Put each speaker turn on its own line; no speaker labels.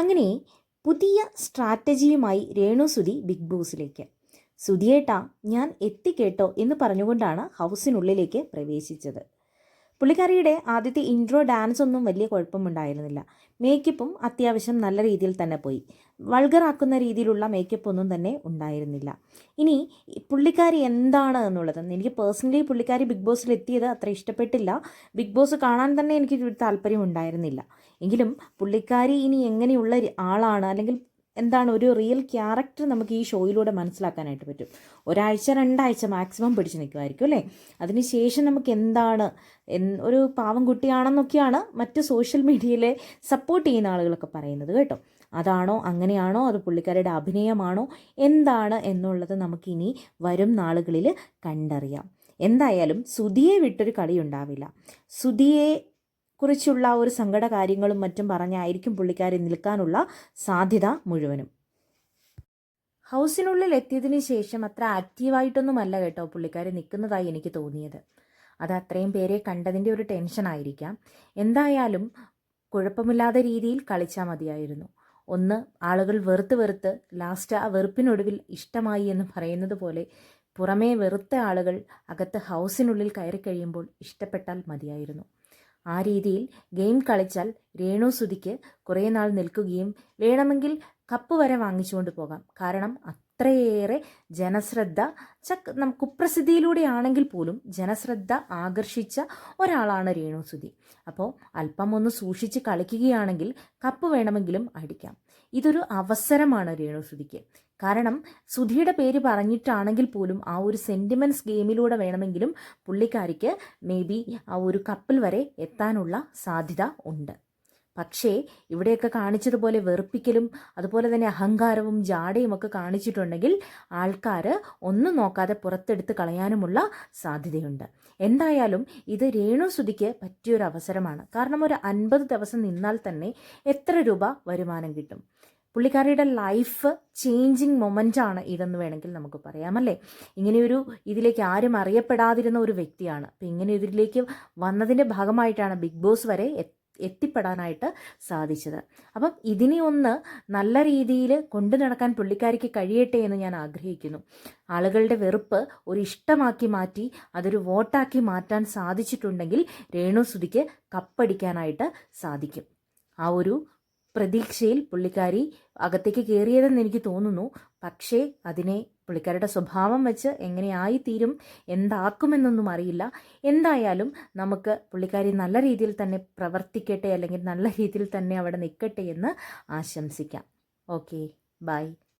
അങ്ങനെ പുതിയ സ്ട്രാറ്റജിയുമായി രേണു സുധി ബിഗ് ബോസിലേക്ക്. സുധിയേട്ടാ ഞാൻ എത്തിക്കേട്ടോ എന്ന് പറഞ്ഞുകൊണ്ടാണ് ഹൗസിനുള്ളിലേക്ക് പ്രവേശിച്ചത്. പുള്ളിക്കാരിയുടെ ആദ്യത്തെ ഇൻട്രോ ഡാൻസ് ഒന്നും വലിയ കുഴപ്പമുണ്ടായിരുന്നില്ല. മേക്കപ്പും അത്യാവശ്യം നല്ല രീതിയിൽ തന്നെ പോയി. വൾഗറാക്കുന്ന രീതിയിലുള്ള മേക്കപ്പ് ഒന്നും തന്നെ ഉണ്ടായിരുന്നില്ല. ഇനി പുള്ളിക്കാരി എന്താണ് എന്നുള്ളത്? എനിക്ക് പേഴ്സണലി പുള്ളിക്കാരി ബിഗ് ബോസിൽ എത്തിയത് അത്ര ഇഷ്ടപ്പെട്ടില്ല. ബിഗ് ബോസ് കാണാൻ തന്നെ എനിക്ക് താല്പര്യം ഉണ്ടായിരുന്നില്ല. എങ്കിലും പുള്ളിക്കാരി ഇനി എങ്ങനെയുള്ള ആളാണ് അല്ലെങ്കിൽ എന്താണ് ഒരു റിയൽ ക്യാരക്ടർ നമുക്ക് ഈ ഷോയിലൂടെ മനസ്സിലാക്കാനായിട്ട് പറ്റും. ഒരാഴ്ച രണ്ടാഴ്ച മാക്സിമം പിടിച്ച് നിൽക്കുമായിരിക്കും അല്ലേ? അതിനുശേഷം നമുക്ക് എന്താണ്? ഒരു പാവം കുട്ടിയാണെന്നൊക്കെയാണ് മറ്റ് സോഷ്യൽ മീഡിയയിലെ സപ്പോർട്ട് ചെയ്യുന്ന ആളുകളൊക്കെ പറയുന്നത് കേട്ടോ. അതാണോ അങ്ങനെയാണോ അത് പുള്ളിക്കാരുടെ അഭിനയമാണോ എന്താണ് എന്നുള്ളത് നമുക്കിനി വരും നാളുകളിൽ കണ്ടറിയാം. എന്തായാലും സുധിയെ വിട്ടൊരു കളി ഉണ്ടാവില്ല. സുധിയെ കുറിച്ചുള്ള ഒരു സങ്കട കാര്യങ്ങളും മറ്റും പറഞ്ഞായിരിക്കും പുള്ളിക്കാരി നിൽക്കാനുള്ള സാധ്യത മുഴുവനും. ഹൗസിനുള്ളിൽ എത്തിയതിന് ശേഷം അത്ര ആക്റ്റീവായിട്ടൊന്നുമല്ല കേട്ടോ പുള്ളിക്കാരി നിൽക്കുന്നതായി എനിക്ക് തോന്നിയത്. അത് അത്രയും പേരെ കണ്ടതിന്റെ ഒരു ടെൻഷനായിരിക്കാം എന്തായാലും കുഴപ്പമില്ലാത്ത രീതിയിൽ കളിച്ചാൽ മതിയായിരുന്നു. ഒന്ന് ആളുകൾ വെറുത്ത് വെറുത്ത് ലാസ്റ്റ് ആ വെറുപ്പിനൊടുവിൽ ഇഷ്ടമായി എന്ന് പറയുന്നത് പോലെ പുറമേ വെറുത്ത ആളുകൾ അകത്ത് ഹൗസിനുള്ളിൽ കയറി കഴിയുമ്പോൾ ഇഷ്ടപ്പെട്ടാൽ മതിയായിരുന്നു. ആ രീതിയിൽ ഗെയിം കളിച്ചാൽ രേണു സുധിക്ക് കുറേ നാൾ നിൽക്കുകയും വേണമെങ്കിൽ കപ്പ് വരെ വാങ്ങിച്ചുകൊണ്ട് പോകാം. കാരണം അത്രയേറെ ജനശ്രദ്ധ ചക്ക് കുപ്രസിദ്ധിയിലൂടെ കുപ്രസിദ്ധിയിലൂടെയാണെങ്കിൽ പോലും ജനശ്രദ്ധ ആകർഷിച്ച ഒരാളാണ് രേണു സുധി. അപ്പോൾ അല്പം ഒന്ന് സൂക്ഷിച്ച് കളിക്കുകയാണെങ്കിൽ കപ്പ് വേണമെങ്കിലും അടിക്കാം. ഇതൊരു അവസരമാണ് രേണു സുധിക്ക്. കാരണം സുധിയുടെ പേര് പറഞ്ഞിട്ടാണെങ്കിൽ പോലും ആ ഒരു സെന്റിമെന്റ്സ് ഗെയിമിലൂടെ വേണമെങ്കിലും പുള്ളിക്കാരിക്ക് മേ ബി ആ ഒരു കപ്പിൽ വരെ എത്താനുള്ള സാധ്യത ഉണ്ട്. പക്ഷേ ഇവിടെയൊക്കെ കാണിച്ചതുപോലെ വെറുപ്പിക്കലും അതുപോലെ തന്നെ അഹങ്കാരവും ജാടയും ഒക്കെ കാണിച്ചിട്ടുണ്ടെങ്കിൽ ആൾക്കാർ ഒന്നും നോക്കാതെ പുറത്തെടുത്ത് കളയാനുമുള്ള സാധ്യതയുണ്ട്. എന്തായാലും ഇത് രേണു സുധിക്ക് പറ്റിയൊരു അവസരമാണ്. കാരണം ഒരു അൻപത് ദിവസം നിന്നാൽ തന്നെ എത്ര രൂപ വരുമാനം കിട്ടും? പുള്ളിക്കാരിയുടെ ലൈഫ് ചേഞ്ചിങ് മൊമെന്റ് ആണ് ഇതെന്ന് വേണമെങ്കിൽ നമുക്ക് പറയാമല്ലേ? ഇങ്ങനെയൊരു ഇതിലേക്ക് ആരും അറിയപ്പെടാതിരുന്ന ഒരു വ്യക്തിയാണ്. അപ്പം ഇങ്ങനെ ഇതിലേക്ക് വന്നതിന്റെ ഭാഗമായിട്ടാണ് ബിഗ് ബോസ് വരെ എത്തിപ്പെടാനായിട്ട് സാധിച്ചത്. അപ്പം ഇതിനെ ഒന്ന് നല്ല രീതിയിൽ കൊണ്ടു നടക്കാൻ പുള്ളിക്കാരിക്ക് കഴിയട്ടെ എന്ന് ഞാൻ ആഗ്രഹിക്കുന്നു. ആളുകളുടെ വെറുപ്പ് ഒരു ഇഷ്ടമാക്കി മാറ്റി അതൊരു വോട്ടാക്കി മാറ്റാൻ സാധിച്ചിട്ടുണ്ടെങ്കിൽ രേണു സുധിക്ക് കപ്പടിക്കാനായിട്ട് സാധിക്കും. ആ ഒരു പ്രതീക്ഷയിൽ പുള്ളിക്കാരി അകത്തേക്ക് കയറിയതെന്ന് എനിക്ക് തോന്നുന്നു. പക്ഷേ അതിനെ പുള്ളിക്കാരുടെ സ്വഭാവം വെച്ച് എങ്ങനെയായി തീരും എന്താക്കുമെന്നൊന്നും അറിയില്ല. എന്തായാലും നമുക്ക് പുള്ളിക്കാരി നല്ല രീതിയിൽ തന്നെ പ്രവർത്തിക്കട്ടെ അല്ലെങ്കിൽ നല്ല രീതിയിൽ തന്നെ അവിടെ നിൽക്കട്ടെ എന്ന് ആശംസിക്കാം. Okay bye.